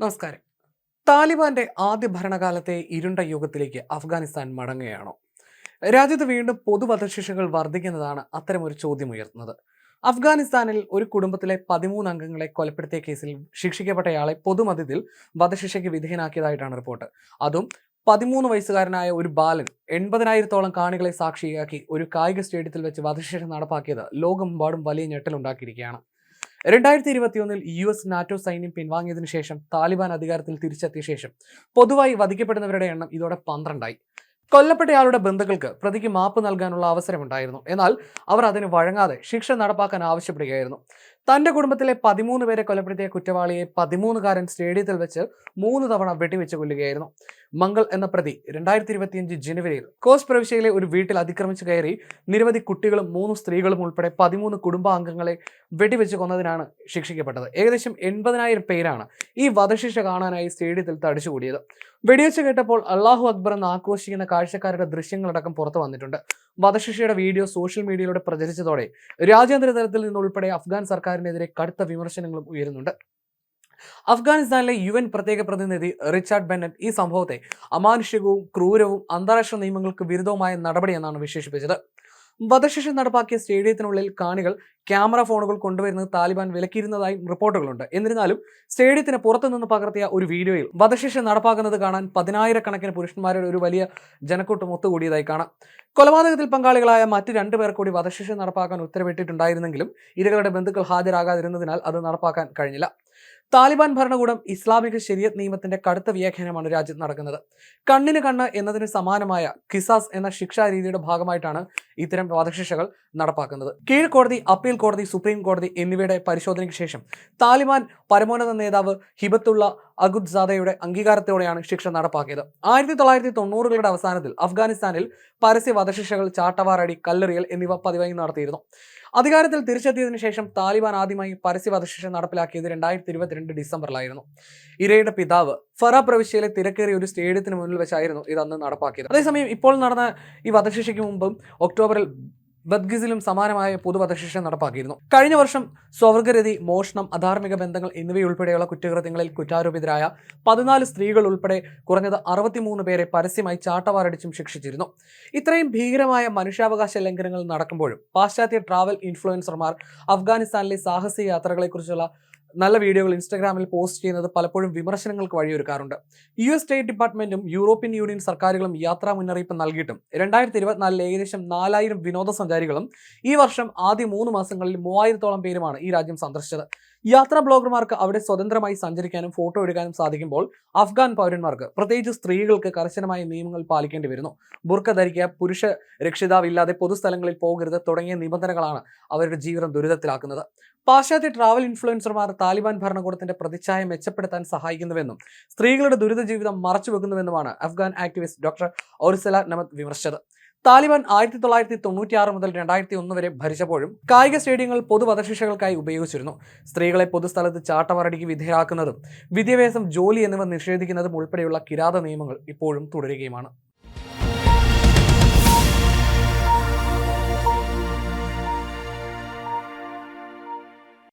നമസ്കാരം. താലിബാന്റെ ആദ്യ ഭരണകാലത്തെ ഇരുണ്ട യുഗത്തിലേക്ക് അഫ്ഗാനിസ്ഥാൻ മടങ്ങുകയാണോ? രാജ്യത്ത് വീണ്ടും പൊതുവധശിക്ഷകൾ വർദ്ധിക്കുന്നതാണ് അത്തരമൊരു ചോദ്യം ഉയർത്തുന്നത് അഫ്ഗാനിസ്ഥാനിൽ ഒരു കുടുംബത്തിലെ പതിമൂന്ന് അംഗങ്ങളെ കൊലപ്പെടുത്തിയ കേസിൽ ശിക്ഷിക്കപ്പെട്ടയാളെ പൊതുമതിൽ വധശിക്ഷയ്ക്ക് വിധേയനാക്കിയതായിട്ടാണ് റിപ്പോർട്ട്. അതും പതിമൂന്ന് വയസ്സുകാരനായ ഒരു ബാലൻ എൺപതിനായിരത്തോളം കാണികളെ സാക്ഷിയാക്കി ഒരു കായിക സ്റ്റേഡിയത്തിൽ വെച്ച് വധശിക്ഷ നടപ്പാക്കിയത് ലോകമെമ്പാടും വലിയ ഞെട്ടലുണ്ടാക്കിയിരിക്കുകയാണ്. രണ്ടായിരത്തി ഇരുപത്തിയൊന്നിൽ യു എസ് നാറ്റോ സൈന്യം പിൻവാങ്ങിയതിനു ശേഷം താലിബാൻ അധികാരത്തിൽ തിരിച്ചെത്തിയ ശേഷം പൊതുവായി വധിക്കപ്പെടുന്നവരുടെ എണ്ണം ഇതോടെ പന്ത്രണ്ടായി. കൊല്ലപ്പെട്ടയാളുടെ ബന്ധുക്കൾക്ക് പ്രതിക്ക് മാപ്പ് നൽകാനുള്ള അവസരമുണ്ടായിരുന്നു. എന്നാൽ അവർ അതിന് വഴങ്ങാതെ ശിക്ഷ നടപ്പാക്കാൻ ആവശ്യപ്പെടുകയായിരുന്നു. തന്റെ കുടുംബത്തിലെ പതിമൂന്ന് പേരെ കൊലപ്പെടുത്തിയ കുറ്റവാളിയെ പതിമൂന്നുകാരൻ സ്റ്റേഡിയത്തിൽ വെച്ച് മൂന്ന് തവണ വെടിവെച്ച് കൊല്ലുകയായിരുന്നു. മംഗൾ എന്ന പ്രതി രണ്ടായിരത്തി ഇരുപത്തിയഞ്ച് ജനുവരിയിൽ കോസ് പ്രവിശ്യയിലെ ഒരു വീട്ടിൽ അതിക്രമിച്ചു കയറി നിരവധി കുട്ടികളും മൂന്ന് സ്ത്രീകളും ഉൾപ്പെടെ പതിമൂന്ന് കുടുംബാംഗങ്ങളെ വെടിവെച്ച് കൊന്നതിനാണ് ശിക്ഷിക്കപ്പെട്ടത്. ഏകദേശം എൺപതിനായിരം പേരാണ് ഈ വധശിക്ഷ കാണാനായി സ്റ്റേഡിയത്തിൽ തടിച്ചുകൂടിയത്. വെടിവെച്ച് കേട്ടപ്പോൾ അള്ളാഹു അക്ബർ എന്ന് ആഘോഷിക്കുന്ന കാഴ്ചക്കാരുടെ ദൃശ്യങ്ങളടക്കം പുറത്തു വന്നിട്ടുണ്ട്. വധശിക്ഷയുടെ വീഡിയോ സോഷ്യൽ മീഡിയയിലൂടെ പ്രചരിച്ചതോടെ രാജ്യാന്തര തലത്തിൽ നിന്നുൾപ്പെടെ അഫ്ഗാൻ സർക്കാരിനെതിരെ കടുത്ത വിമർശനങ്ങളും ഉയരുന്നുണ്ട്. അഫ്ഗാനിസ്ഥാനിലെ യു എൻ പ്രത്യേക പ്രതിനിധി റിച്ചാർഡ് ബെന്നറ്റ് ഈ സംഭവത്തെ അമാനുഷികവും ക്രൂരവും അന്താരാഷ്ട്ര നിയമങ്ങൾക്ക് വിരുദ്ധവുമായ നടപടിയെന്നാണ് വിശേഷിപ്പിച്ചത്. വധശിക്ഷ നടപ്പാക്കിയ സ്റ്റേഡിയത്തിനുള്ളിൽ കാണികൾ ക്യാമറ ഫോണുകൾ കൊണ്ടുവരുന്നത് താലിബാൻ വിലക്കിയിരുന്നതായി റിപ്പോർട്ടുകളുണ്ട്. എന്നിരുന്നാലും സ്റ്റേഡിയത്തിന് പുറത്തുനിന്ന് പകർത്തിയ ഒരു വീഡിയോയിൽ വധശിക്ഷ നടപ്പാക്കുന്നത് കാണാൻ പതിനായിരക്കണക്കിന് പുരുഷന്മാരുടെ ഒരു വലിയ ജനക്കൂട്ടം ഒത്തുകൂടിയതായി കാണാം. കൊലപാതകത്തിൽ പങ്കാളികളായ മറ്റ് രണ്ടു പേർ കൂടി വധശിക്ഷ നടപ്പാക്കാൻ ഉത്തരവിട്ടിട്ടുണ്ടായിരുന്നെങ്കിലും ഇരകളുടെ ബന്ധുക്കൾ ഹാജരാകാതിരുന്നതിനാൽ അത് നടപ്പാക്കാൻ കഴിഞ്ഞില്ല. താലിബാൻ ഭരണകൂടം ഇസ്ലാമിക ശരിയത് നിയമത്തിന്റെ കടുത്ത വ്യാഖ്യാനമാണ് രാജ്യത്ത് നടക്കുന്നത്. കണ്ണിന് കണ്ണ് എന്നതിന് സമാനമായ കിസാസ് എന്ന ശിക്ഷാ രീതിയുടെ ഭാഗമായിട്ടാണ് ഇത്തരം വധശിക്ഷകൾ നടപ്പാക്കുന്നത്. കീഴ്ക്കോടതി അപ്പീൽ കോടതി സുപ്രീം കോടതി എന്നിവയുടെ പരിശോധനയ്ക്ക് ശേഷം താലിബാൻ പരമോന്നത നേതാവ് ഹിബത്തുള്ള അഗുദ്സാദയുടെ അംഗീകാരത്തോടെയാണ് ശിക്ഷ നടപ്പാക്കിയത്. ആയിരത്തി തൊള്ളായിരത്തി തൊണ്ണൂറുകളുടെ അവസാനത്തിൽ അഫ്ഗാനിസ്ഥാനിൽ പരസ്യ വധശിക്ഷകൾ ചാട്ടവാറടി കല്ലെറിയൽ എന്നിവ പതിവായി നടത്തിയിരുന്നു. അധികാരത്തിൽ തിരിച്ചെത്തിയതിനു ശേഷം താലിബാൻ ആദ്യമായി പരസ്യ വധശിക്ഷ നടപ്പിലാക്കിയത് രണ്ടായിരത്തി ഇരുപത്തിരണ്ട് ഡിസംബറിലായിരുന്നു. ഇരയുടെ പിതാവ് ഫറ പ്രവിശ്യയിലെ തിരക്കേറിയ ഒരു സ്റ്റേഡിയത്തിന് മുന്നിൽ വെച്ചായിരുന്നു ഇതന്ന് നടപ്പാക്കിയത്. അതേസമയം ഇപ്പോൾ നടന്ന ഈ വധശിക്ഷയ്ക്ക് മുമ്പും ഒക്ടോബറിൽ ബദ്ഗിസിലും സമാനമായ പൊതുവധശിക്ഷ നടപ്പാക്കിയിരുന്നു. കഴിഞ്ഞ വർഷം സ്വർഗരതി മോഷണം അധാർമിക ബന്ധങ്ങൾ എന്നിവയുൾപ്പെടെയുള്ള കുറ്റകൃത്യങ്ങളിൽ കുറ്റാരോപിതരായ പതിനാല് സ്ത്രീകൾ ഉൾപ്പെടെ കുറഞ്ഞത് അറുപത്തിമൂന്ന് പേരെ പരസ്യമായി ചാട്ടവാറടിച്ചും ശിക്ഷിച്ചിരുന്നു. ഇത്രയും ഭീകരമായ മനുഷ്യാവകാശ ലംഘനങ്ങൾ നടക്കുമ്പോഴും പാശ്ചാത്യ ട്രാവൽ ഇൻഫ്ലുവൻസർമാർ അഫ്ഗാനിസ്ഥാനിലെ സാഹസിക യാത്രകളെക്കുറിച്ചുള്ള നല്ല വീഡിയോകൾ ഇൻസ്റ്റാഗ്രാമിൽ പോസ്റ്റ് ചെയ്യുന്നത് പലപ്പോഴും വിമർശനങ്ങൾക്ക് വഴിയൊരുക്കാറുണ്ട്. യു എസ് സ്റ്റേറ്റ് ഡിപ്പാർട്ട്മെന്റും യൂറോപ്യൻ യൂണിയൻ സർക്കാരുകളും യാത്രാ മുന്നറിയിപ്പ് നൽകിയിട്ടും രണ്ടായിരത്തി ഇരുപത്തിനാലിൽ ഏകദേശം നാലായിരം വിനോദസഞ്ചാരികളും ഈ വർഷം ആദ്യ മൂന്ന് മാസങ്ങളിൽ മൂവായിരത്തോളം പേരുമാണ് ഈ രാജ്യം സന്ദർശിച്ചത്. യാത്രാ ബ്ലോഗർമാർക്ക് അവിടെ സ്വതന്ത്രമായി സഞ്ചരിക്കാനും ഫോട്ടോ എടുക്കാനും സാധിക്കുമ്പോൾ അഫ്ഗാൻ പൗരന്മാർക്ക് പ്രത്യേകിച്ച് സ്ത്രീകൾക്ക് കർശനമായ നിയമങ്ങൾ പാലിക്കേണ്ടി വരുന്നു. ബുർക്ക ധരിക്കുക പുരുഷ രക്ഷിതാവില്ലാതെ പൊതുസ്ഥലങ്ങളിൽ പോകരുത് തുടങ്ങിയ നിബന്ധനകളാണ് അവരുടെ ജീവിതം ദുരിതത്തിലാക്കുന്നത്. പാശ്ചാത്യ ട്രാവൽ ഇൻഫ്ലുവൻസർമാർ താലിബാൻ ഭരണകൂടത്തിന്റെ പ്രതിച്ഛായ മെച്ചപ്പെടുത്താൻ സഹായിക്കുന്നുവെന്നും സ്ത്രീകളുടെ ദുരിത ജീവിതം മറച്ചുവെക്കുന്നുവെന്നുമാണ് അഫ്ഗാൻ ആക്ടിവിസ്റ്റ് ഡോക്ടർ ഔർസല നമത് വിമർശിച്ചത്. താലിബാൻ ആയിരത്തി തൊള്ളായിരത്തി തൊണ്ണൂറ്റി ആറ് മുതൽ രണ്ടായിരത്തി ഒന്ന് വരെ ഭരിച്ചപ്പോഴും കായിക സ്റ്റേഡിയങ്ങൾ പൊതുവധശിക്ഷകൾക്കായി ഉപയോഗിച്ചിരുന്നു. സ്ത്രീകളെ പൊതുസ്ഥലത്ത് ചാട്ടമറടിക്ക് വിധേയരാക്കുന്നതും വിദ്യാഭ്യാസം ജോലി എന്നിവ നിഷേധിക്കുന്നതും ഉൾപ്പെടെയുള്ള കിരാത നിയമങ്ങൾ ഇപ്പോഴും തുടരുകയുമാണ്.